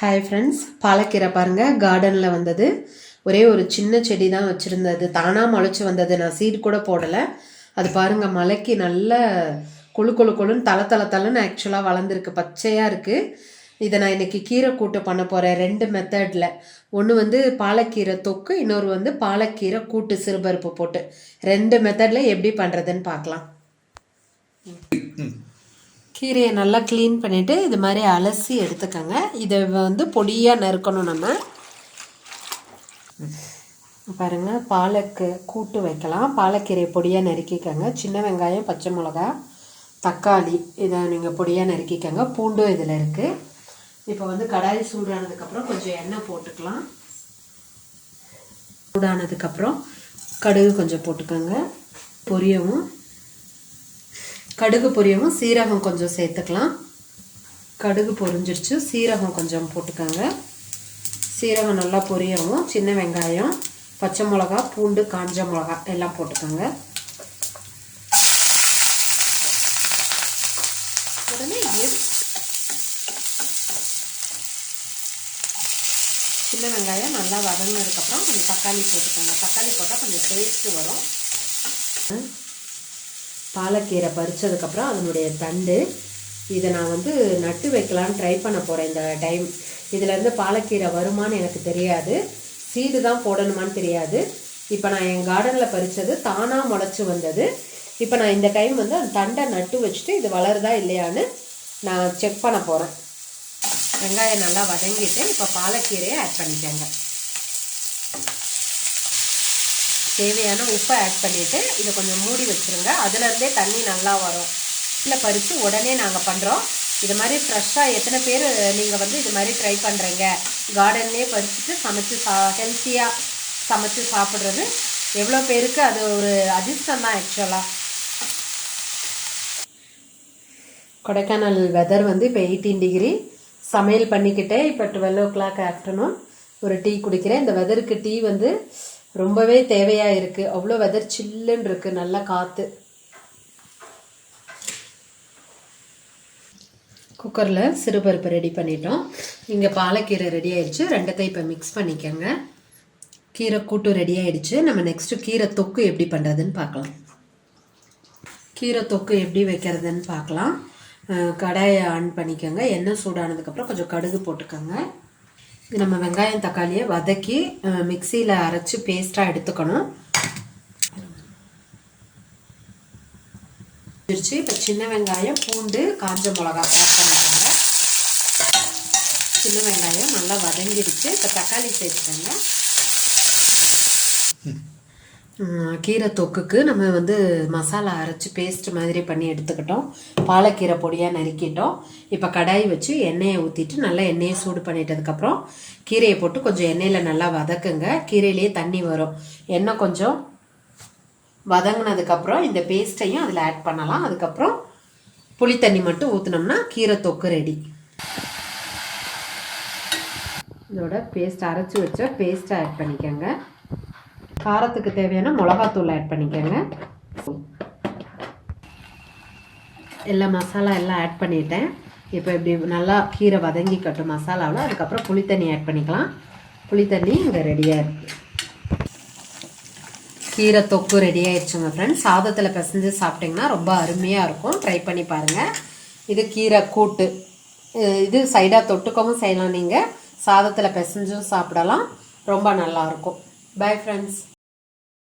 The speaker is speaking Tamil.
ஹாய் ஃப்ரெண்ட்ஸ் பாலக்கீரை பாருங்கள் கார்டனில் வந்தது. ஒரே ஒரு சின்ன செடி தான் வச்சுருந்தது. தானாக முளைச்சி வந்தது. நான் சீடு கூட போடலை. அது பாருங்கள் மலைக்கு நல்ல கொழு கொழு கொழுன்னு தலை தலை தலைன்னு ஆக்சுவலாக வளர்ந்துருக்கு. பச்சையாக இருக்குது இதை நான் இன்றைக்கி கீரை கூட்டு பண்ண போகிறேன் ரெண்டு மெத்தடில் ஒன்று வந்து பாலக்கீரை தொக்கு இன்னொரு வந்து பாலக்கீரை கூட்டு சிறுபருப்பு போட்டு. ரெண்டு மெத்தடில் எப்படி பண்ணுறதுன்னு பார்க்கலாம். கீரையை நல்லா க்ளீன் பண்ணிவிட்டு இது மாதிரி அலசி எடுத்துக்கோங்க. இதை வந்து பொடியாக நறுக்கணும் நம்ம. பாருங்கள் பாலக்கு கூட்டு வைக்கலாம். பாலக்கீரையை பொடியாக நறுக்கிக்கோங்க. சின்ன வெங்காயம் பச்சை மிளகா தக்காளி இதை நீங்கள் பொடியாக நறுக்கிக்கோங்க. பூண்டும் இதில் இருக்குது இப்போ வந்து கடாய் சூடானதுக்கப்புறம் கொஞ்சம் எண்ணெய் போட்டுக்கலாம். சூடானதுக்கப்புறம் கடுகு கொஞ்சம் போட்டுக்கோங்க. பொரியவும் கடுகு பொரியவும் சீரகம் கொஞ்சம் சேர்த்துக்கலாம். கடுகு பொரிஞ்சிருச்சு. சீரகம் கொஞ்சம் போட்டுக்கோங்க. சீரகம் நல்லா பொரியவும். சின்ன வெங்காயம் பச்சை மிளகா பூண்டு காஞ்ச மிளகா எல்லாம் போட்டுக்கோங்க. உடனே சின்ன வெங்காயம் நல்லா வதங்கினதுக்கப்புறம் கொஞ்சம் தக்காளி போட்டுக்கோங்க. தக்காளி போட்டால் கொஞ்சம் டேஸ்ட்டு வரும். பாலக்கீரை பறித்ததுக்கப்புறம் அதனுடைய தண்டு. இதை நான் வந்து நட்டு வைக்கலான்னு ட்ரை பண்ண போகிறேன் இந்த டைம் இதுலேருந்து பாலக்கீரை வருமானு எனக்கு தெரியாது. சீடு தான் போடணுமான்னு தெரியாது. இப்போ நான் என் கார்டனில் பறித்தது தானாக முளைச்சி வந்தது. இப்போ நான் இந்த டைம் வந்து அந்த தண்டை நட்டு வச்சுட்டு இது வளருதா இல்லையான்னு நான் செக் பண்ண போகிறேன் வெங்காயம் நல்லா வதங்கிட்டு இப்போ பாலக்கீரையை ஆட் பண்ணிக்கோங்க. தேவையான உப்பை ஆட் பண்ணிவிட்டு இதை கொஞ்சம் மூடி வச்சுருங்க. அதுலேருந்தே தண்ணி நல்லா வரும். இல்லை பறித்து உடனே நாங்கள் பண்ணுறோம் இது மாதிரி ஃப்ரெஷ்ஷாக எத்தனை பேர் நீங்கள் வந்து இது மாதிரி ட்ரை பண்ணுறீங்க கார்டன்லேயே பறிச்சுட்டு சமைச்சு சா ஹெல்த்தியாக சமைச்சு சாப்பிட்றது எவ்வளோ பேருக்கு அது ஒரு அதிர்ஷ்டம் தான் ஆக்சுவலாக கொடைக்கானல் வெதர் வந்து இப்போ எயிட்டீன் டிகிரி சமையல் பண்ணிக்கிட்டே இப்போ டுவெல் ஓ கிளாக் ஆஃப்டர்நூன் ஒரு டீ குடிக்கிறேன். இந்த வெதருக்கு டீ வந்து ரொம்பவே தேவையாக இருக்குது அவ்வளோ வெதர் சில்லுன்னு இருக்குது நல்ல காற்று குக்கரில் சிறுபருப்பு ரெடி பண்ணிட்டோம். இங்கே பாலக்கீரை ரெடி ஆயிடுச்சு. ரெண்டத்தையும் இப்போ மிக்ஸ் பண்ணிக்கோங்க. கீரை கூட்டு ரெடி ஆயிடுச்சு. நம்ம நெக்ஸ்ட்டு கீரை தொக்கு எப்படி பண்ணுறதுன்னு பார்க்கலாம். கீரை தொக்கு எப்படி வைக்கிறதுன்னு பார்க்கலாம். கடாயை ஆன் பண்ணிக்கோங்க. எண்ணெய் சூடானதுக்கப்புறம் கொஞ்சம் கடுகு போட்டுக்கோங்க. இது நம்ம வெங்காயம் தக்காளியை வதக்கி மிக்சியில் அரைச்சி பேஸ்ட்டாக எடுத்துக்கணும். இப்போ சின்ன வெங்காயம் பூண்டு காஞ்ச மிளகா ஆட் பண்ணிக்கோங்க. சின்ன வெங்காயம் நல்லா வதங்கிடுச்சு. இப்போ தக்காளி சேர்த்துக்கோங்க. கீரை தொக்குக்கு நம்ம வந்து மசாலா அரைச்சி பேஸ்ட் மாதிரி பண்ணி எடுத்துக்கிட்டோம். பாலக்கீரை பொடியாக நறுக்கிட்டோம். இப்போ கடாய் வச்சு எண்ணெயை ஊற்றிட்டு நல்லா எண்ணெயை சூடு பண்ணிட்டதுக்கப்புறம் கீரையை போட்டு கொஞ்சம் எண்ணெயில் நல்லா வதக்குங்க. கீரையிலேயே தண்ணி வரும். எண்ணெய் கொஞ்சம் வதங்கினதுக்கப்புறம் இந்த பேஸ்ட்டையும் அதில் ஆட் பண்ணலாம். அதுக்கப்புறம் புளி தண்ணி மட்டும் ஊற்றினோம்னா கீரை தொக்கு ரெடி இதோட பேஸ்ட் அரைச்சி வச்ச பேஸ்ட்டை ஆட் பண்ணிக்கோங்க. காரத்துக்கு தேவையான மிளகாத்தூள் ஆட் பண்ணிக்கோங்க. எல்லா மசாலா எல்லாம் ஆட் பண்ணிட்டேன். இப்போ இப்படி நல்லா கீரை வதங்கிக்கட்டும் மசாலாவில். அதுக்கப்புறம் புளித்தண்ணி ஆட் பண்ணிக்கலாம். புளித்தண்ணி இங்கே ரெடியாக இருக்குது கீரை தொக்கு ரெடி ஆயிடுச்சுங்க ஃப்ரெண்ட்ஸ் சாதத்தில் பிசைஞ்சு சாப்பிட்டிங்கன்னா ரொம்ப அருமையாக இருக்கும். ட்ரை பண்ணி பாருங்கள் இது கீரை கூட்டு. இது சைடாக தொட்டுக்கவும் செய்யலாம் நீங்கள் சாதத்தில் பிசைஞ்சும் சாப்பிடலாம். ரொம்ப நல்லாயிருக்கும் பை ஃப்ரெண்ட்ஸ்